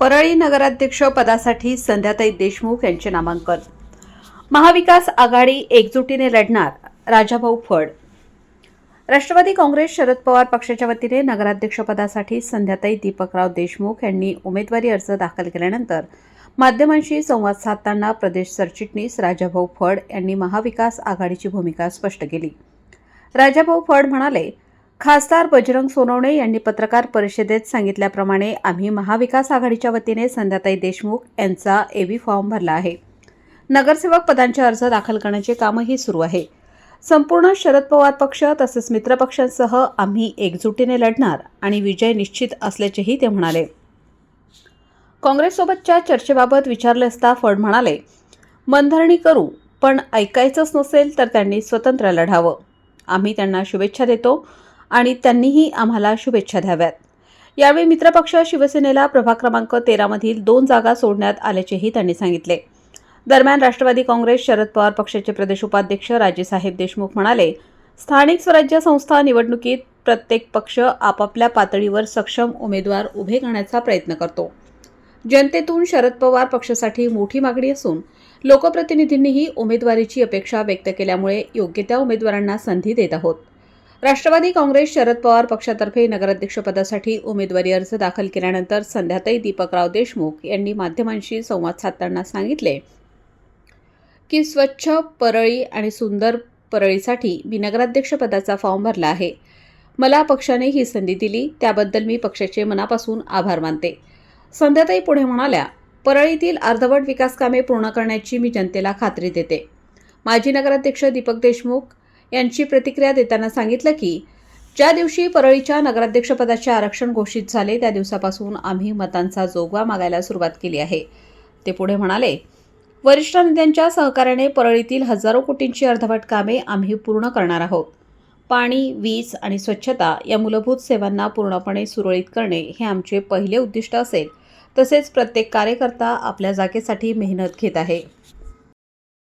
परळी नगराध्यक्ष पदासाठी संध्याताई देशमुख यांचे नामांकन. महाविकास आघाडी एकजुटीने लढणार राजाभाऊ फड. राष्ट्रवादी काँग्रेस शरद पवार पक्षाच्या वतीने नगराध्यक्षपदासाठी संध्याताई दीपकराव देशमुख यांनी उमेदवारी अर्ज दाखल केल्यानंतर माध्यमांशी संवाद साधताना प्रदेश सरचिटणीस राजाभाऊ फड यांनी महाविकास आघाडीची भूमिका स्पष्ट केली. राजाभाऊ फड म्हणाले खासदार बजरंग सोनवणे यांनी पत्रकार परिषदेत सांगितल्याप्रमाणे आम्ही महाविकास आघाडीच्या वतीने संध्याताई देशमुख यांचा एबी फॉर्म भरला आहे. नगरसेवक पदांचे अर्ज दाखल करण्याचे कामही सुरू आहे. संपूर्ण शरद पवार पक्ष तसेच मित्रपक्षांसह आम्ही एकजुटीने लढणार आणि विजय निश्चित असल्याचेही ते म्हणाले. काँग्रेससोबतच्या चर्चेबाबत विचारले असता फड म्हणाले मनधरणी करू पण ऐकायचंच नसेल तर त्यांनी स्वतंत्र लढावं. आम्ही त्यांना शुभेच्छा देतो. आणि त्यांनीही आम्हाला शुभेच्छा द्याव्यात. यावेळी मित्रपक्ष शिवसेनेला प्रभाग क्रमांक तेरामधील दोन जागा सोडण्यात आल्याचेही त्यांनी सांगितले. दरम्यान राष्ट्रवादी काँग्रेस शरद पवार पक्षाचे प्रदेश उपाध्यक्ष राजेसाहेब देशमुख म्हणाले स्थानिक स्वराज्य संस्था निवडणुकीत प्रत्येक पक्ष आपापल्या पातळीवर सक्षम उमेदवार उभे करण्याचा प्रयत्न करतो. जनतेतून शरद पवार पक्षासाठी मोठी मागणी असून लोकप्रतिनिधींनीही उमेदवारीची अपेक्षा व्यक्त केल्यामुळे योग्य त्या उमेदवारांना संधी देत आहोत. राष्ट्रवादी काँग्रेस शरद पवार पक्षातर्फे नगराध्यक्षपदासाठी उमेदवारी अर्ज दाखल केल्यानंतर संध्याताई दीपकराव देशमुख यांनी माध्यमांशी संवाद साधताना सांगितले की स्वच्छ परळी आणि सुंदर परळीसाठी मी नगराध्यक्षपदाचा फॉर्म भरला आहे. मला पक्षाने ही संधी दिली त्याबद्दल मी पक्षाचे मनापासून आभार मानते. संध्याताई पुढे म्हणाल्या परळीतील अर्धवट विकास कामे पूर्ण करण्याची मी जनतेला खात्री देते. माजी नगराध्यक्ष दीपक देशमुख यांची प्रतिक्रिया देताना सांगितलं की ज्या दिवशी परळीच्या नगराध्यक्षपदाचे आरक्षण घोषित झाले त्या दिवसापासून आम्ही मतांचा जोगवा मागायला सुरुवात केली आहे. ते पुढे म्हणाले वरिष्ठ नेत्यांच्या सहकार्याने परळीतील हजारो कोटींची अर्धवट कामे आम्ही पूर्ण करणार आहोत. पाणी वीज आणि स्वच्छता या मूलभूत सेवांना पूर्णपणे सुरळीत करणे हे आमचे पहिले उद्दिष्ट असेल. तसेच प्रत्येक कार्यकर्ता आपल्या जागेसाठी मेहनत घेत आहे.